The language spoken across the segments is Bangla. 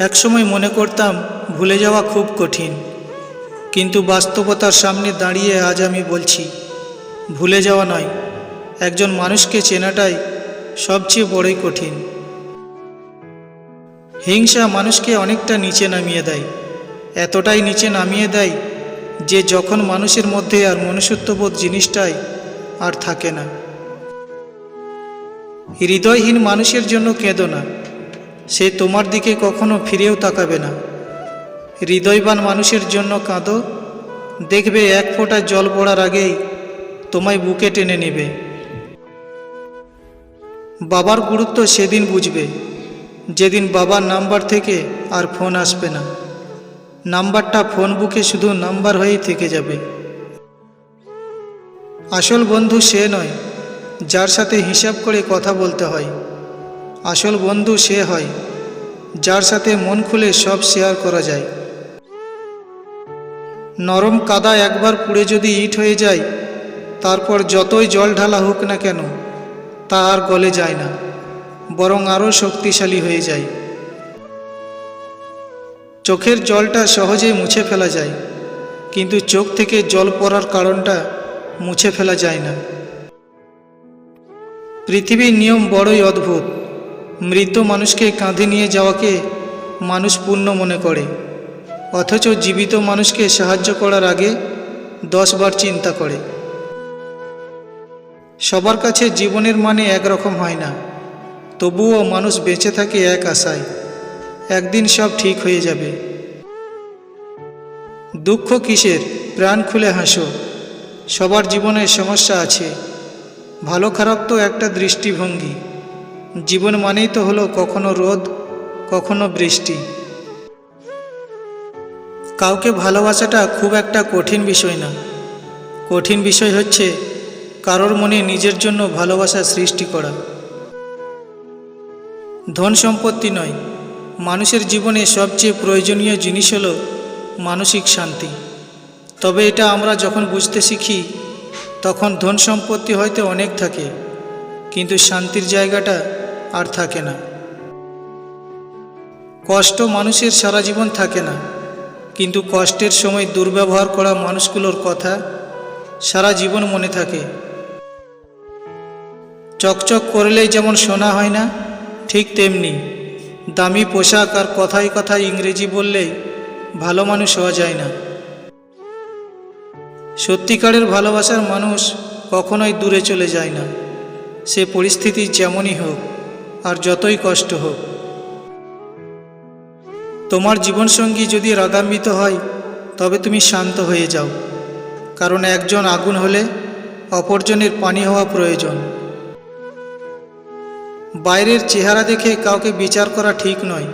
একসময় মনে করতাম ভুলে যাওয়া খুব কঠিন। কিন্তু বাস্তবতার সামনে দাঁড়িয়ে আজ আমি বলছি, ভুলে যাওয়া নয়, একজন মানুষকে চেনাটাই সবচেয়ে বড়ই কঠিন। হিংসা মানুষকে অনেকটা নিচে নামিয়ে দেয়, এতটাই নিচে নামিয়ে দেয় যে যখন মানুষের মধ্যে আর মনুষ্যত্ববোধ জিনিসটাই আর থাকে না। হৃদয়হীন মানুষের জন্য কেঁদো না সে তোমার দিকে কখনো ফিরেও তাকাবে না। হৃদয়বান মানুষের জন্য কাঁদো। দেখবে এক ফোঁটা জল পড়ার আগেই তোমায় বুকে টেনে নেবে। বাবার গুরুত্ব সেদিন বুঝবে। যেদিন বাবার নাম্বার থেকে আর ফোন আসবে না। নাম্বারটা ফোন বুকে শুধু নাম্বার হয়েই থেকে যাবে। আসল বন্ধু সে নয়, যার সাথে হিসাব করে কথা বলতে হয়। আসল বন্ধু সে হয়, যার সাথে মন খুলে সব শেয়ার করা যায়। নরম কাদা একবার পুড়ে যদি ইট হয়ে যায়, তারপর যতই জল ঢালা হোক না কেন, তা আর গলে যায় না, বরং আরও শক্তিশালী হয়ে যায়। চোখের জলটা সহজেই মুছে ফেলা যায়, কিন্তু চোখ থেকে জল পড়ার কারণটা মুছে ফেলা যায় না। পৃথিবীর নিয়ম বড়ই অদ্ভুত। মৃত মানুষকে কাঁধে নিয়ে যাওয়াকে মানুষ পূর্ণ মনে করে। অথচ জীবিত মানুষকে সাহায্য করার আগে দশবার চিন্তা করে। সবার কাছে জীবনের মানে একরকম হয় না। তবুও মানুষ বেঁচে থাকে এক আশায়। একদিন সব ঠিক হয়ে যাবে। দুঃখ কিসের? প্রাণ খুলে হাসো। সবার জীবনে সমস্যা আছে। ভালো খারাপ তো একটা দৃষ্টিভঙ্গি। জীবন মানেই তো হলো কখনো রোদ, কখনো বৃষ্টি। কাউকে ভালোবাসাটা খুব একটা কঠিন বিষয় না। কঠিন বিষয় হচ্ছে কারোর মনে নিজের জন্য ভালোবাসা সৃষ্টি করা। ধন সম্পত্তি নয়, মানুষের জীবনে সবচেয়ে প্রয়োজনীয় জিনিস হলো মানসিক শান্তি। তবে এটা আমরা যখন বুঝতে শিখি, তখন ধন সম্পত্তি হয়তো অনেক থাকে, কিন্তু শান্তির জায়গাটা আর থাকে না। কষ্ট মানুষের সারা জীবন থাকে না। কিন্তু কষ্টের সময় দুর্ব্যবহার করা মানুষগুলোর কথা সারা জীবন মনে থাকে। চকচক করলেই যেমন শোনা হয় না, ঠিক তেমনি দামি পোশাক আর কথায় কথায় ইংরেজি বললেই ভালো মানুষ হওয়া যায় না। সত্যিকারের ভালোবাসার মানুষ কখনোই দূরে চলে যায় না। সে পরিস্থিতি যেমনই হোক। আর যতই কষ্ট হোক। তোমার জীবনসঙ্গী যদি রাগান্বিত হয়, তবে তুমি শান্ত হয়ে যাও। কারণ একজন আগুন হলে অপরজনের পানি হওয়া প্রয়োজন। বাইরের চেহারা দেখে কাউকে বিচার করা ঠিক নয়।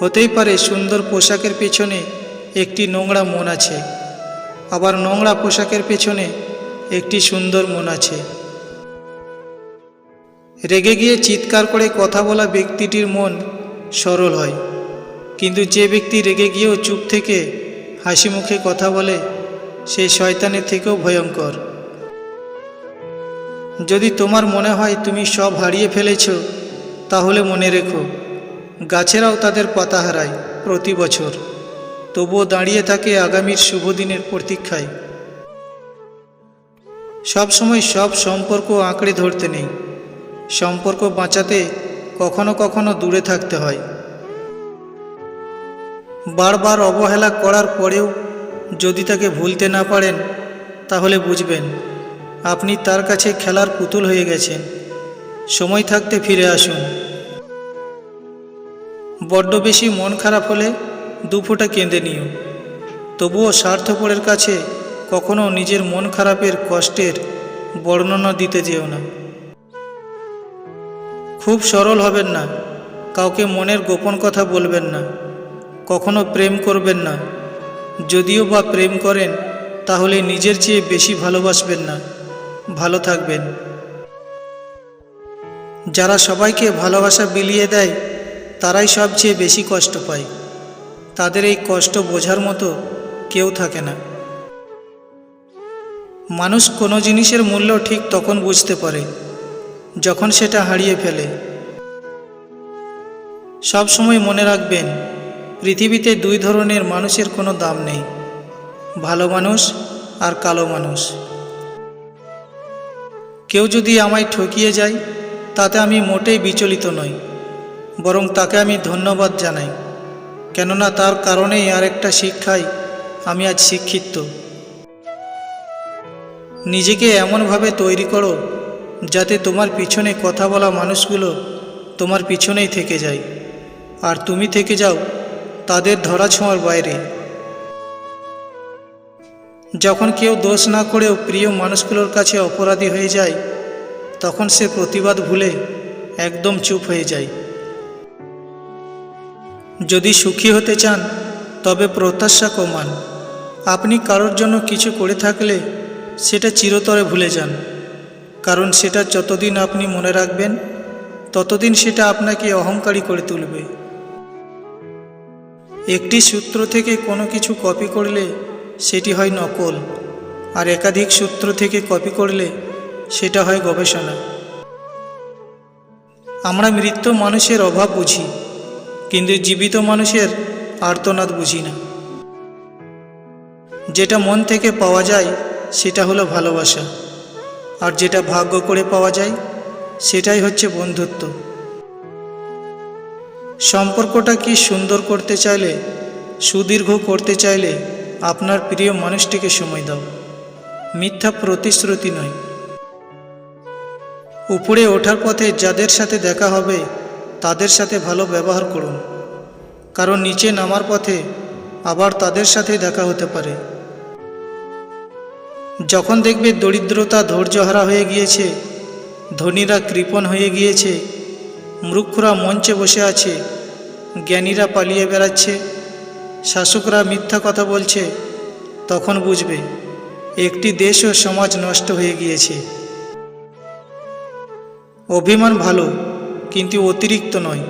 হতেই পারে সুন্দর পোশাকের পেছনে একটি নোংরা মন আছে। আবার নোংরা পোশাকের পেছনে একটি সুন্দর মন আছে। রেগে গিয়ে চিৎকার করে কথা বলা ব্যক্তিটির মন সরল হয়। কিন্তু যে ব্যক্তি রেগে গিয়েও চুপ থেকে হাসি মুখে কথা বলে সেই শয়তানের থেকেও ভয়ঙ্কর। যদি তোমার মনে হয় তুমি সব হারিয়ে ফেলেছ, তাহলে মনে রেখো, গাছেরাও তাদের পাতা হারায় প্রতি বছর। তবুও দাঁড়িয়ে থাকে আগামীর শুভ দিনের প্রতীক্ষায়। সবসময় সব সম্পর্ক আঁকড়ে ধরতে নেই। সম্পর্ক বাঁচাতে কখনো কখনো দূরে থাকতে হয়। বারবার অবহেলা করার পরেও যদি তাকে ভুলতে না পারেন, তাহলে বুঝবেন, আপনি তার কাছে খেলার পুতুল হয়ে গেছেন। সময় থাকতে ফিরে আসুন। বড্ড বেশি মন খারাপ হলে দুফোঁটা কেঁদে নিও। তবুও স্বার্থপরের কাছে কখনো নিজের মন খারাপের কষ্টের বর্ণনা দিতে যেও না। খুব সরল হবেন না। কাউকে মনের গোপন কথা বলবেন না। কখনো প্রেম করবেন না। যদিও বা প্রেম করেন, তাহলে নিজের চেয়ে বেশি ভালোবাসবেন না। ভালো থাকবেন। যারা সবাইকে ভালোবাসা বিলিয়ে দেয়, তারাই সবচেয়ে বেশি কষ্ট পায়। তাদের এই কষ্ট বোঝার মতো কেউ থাকে না। মানুষ কোনো জিনিসের মূল্য ঠিক তখন বুঝতে পারে। যখন সেটা হারিয়ে ফেলে। সব সময় মনে রাখবেন, পৃথিবীতে দুই ধরনের মানুষের কোনো দাম নেই, ভালো মানুষ আর কালো মানুষ। কেউ যদি আমায় ঠকিয়ে যায়, তাতে আমি মোটেই বিচলিত নই, বরং তাকে আমি ধন্যবাদ জানাই, কেননা তার কারণেই আর একটা শিক্ষায় আমি আজ শিক্ষিত। নিজেকে এমনভাবে তৈরি করো যাতে তোমার পিছনে কথা বলা মানুষগুলো তোমার পিছনেই থেকে যায়। আর তুমি থেকে যাও, তাদের ধরা ছোঁয়ার বাইরে। যখন কেউ দোষ না করেও প্রিয় মানুষগুলোর কাছে অপরাধী হয়ে যায়, তখন সে প্রতিবাদ ভুলে একদম চুপ হয়ে যায়। যদি সুখী হতে চান, তবে প্রত্যাশা কমান। আপনি কারোর জন্য কিছু করে থাকলে সেটা চিরতরে ভুলে যান। কারণ সেটা যতদিন আপনি মনে রাখবেন, ততদিন সেটা আপনাকে অহংকারী করে তুলবে। একটি সূত্র থেকে কোনো কিছু কপি করলে সেটি হয় নকল, আর একাধিক সূত্র থেকে কপি করলে সেটা হয় গবেষণা। আমরা মৃত মানুষের অভাব বুঝি, কিন্তু জীবিত মানুষের আর্তনাদ বুঝি না। যেটা মন থেকে পাওয়া যায়, সেটা হলো ভালোবাসা। আর যেটা ভাগ্য করে পাওয়া যায়, সেটাই হচ্ছে বন্ধুত্ব। সম্পর্কটা কি সুন্দর করতে চাইলে, সুদীর্ঘ করতে চাইলে আপনার প্রিয় মানুষটিকে সময় দাও। মিথ্যা প্রতিশ্রুতি নয়। উপরে ওঠার পথে যাদের সাথে দেখা হবে, তাদের সাথে ভালো ব্যবহার করুন। কারণ নিচে নামার পথে আবার তাদের সাথে দেখা হতে পারে। যখন দেখবে দরিদ্রতা ধৈর্যহারা হয়ে গিয়েছে, ধনীরা কৃপণ হয়ে গিয়েছে, মূর্খরা মঞ্চে বসে আছে, জ্ঞানীরা পালিয়ে বেড়াচ্ছে, শাসকরা মিথ্যা কথা বলছে, তখন বুঝবে একটি দেশ ও সমাজ নষ্ট হয়ে গিয়েছে। অভিমান ভালো, কিন্তু অতিরিক্ত নয়।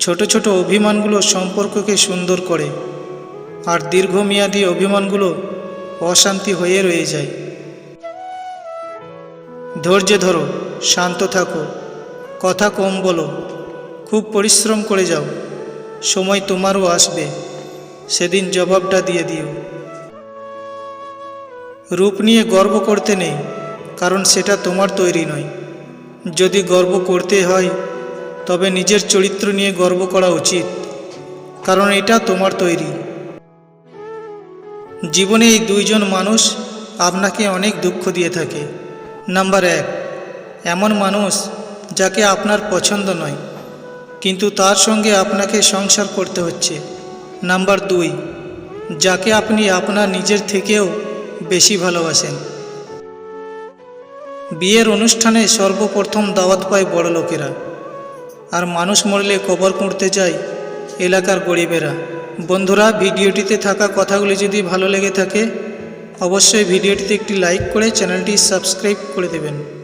ছোট ছোট অভিমানগুলো সম্পর্ককে সুন্দর করে। আর দীর্ঘমেয়াদী অভিমানগুলো অশান্তি হয়ে রয়ে যায়। ধৈর্য ধরো, শান্ত থাকো। কথা কম বলো, খুব পরিশ্রম করে যাও। সময় তোমারও আসবে। সেদিন জবাবটা দিয়ে দিও। রূপ নিয়ে গর্ব করতে নেই, কারণ সেটা তোমার তৈরি নয়। যদি গর্ব করতে হয়, তবে নিজের চরিত্র নিয়ে গর্ব করা উচিত, কারণ এটা তোমার তৈরি। জীবনে এই দুইজন মানুষ আপনাকে অনেক দুঃখ দিয়ে থাকে। নাম্বার এক, এমন মানুষ যাকে আপনার পছন্দ নয়, কিন্তু তার সঙ্গে আপনাকে সংসার করতে হচ্ছে। নাম্বার দুই, যাকে আপনি আপনার নিজের থেকেও বেশি ভালোবাসেন। বিয়ের অনুষ্ঠানে সর্বপ্রথম দাওয়াত পায় বড় লোকেরা, আর মানুষ মরলে কবর কুঁড়তে যায় এলাকার গরিবেরা। বন্ধুরা, ভিডিওটিতে থাকা কথাগুলি যদি ভালো লেগে থাকে, অবশ্যই ভিডিওটিতে একটি লাইক করে চ্যানেলটি সাবস্ক্রাইব করে দেবেন।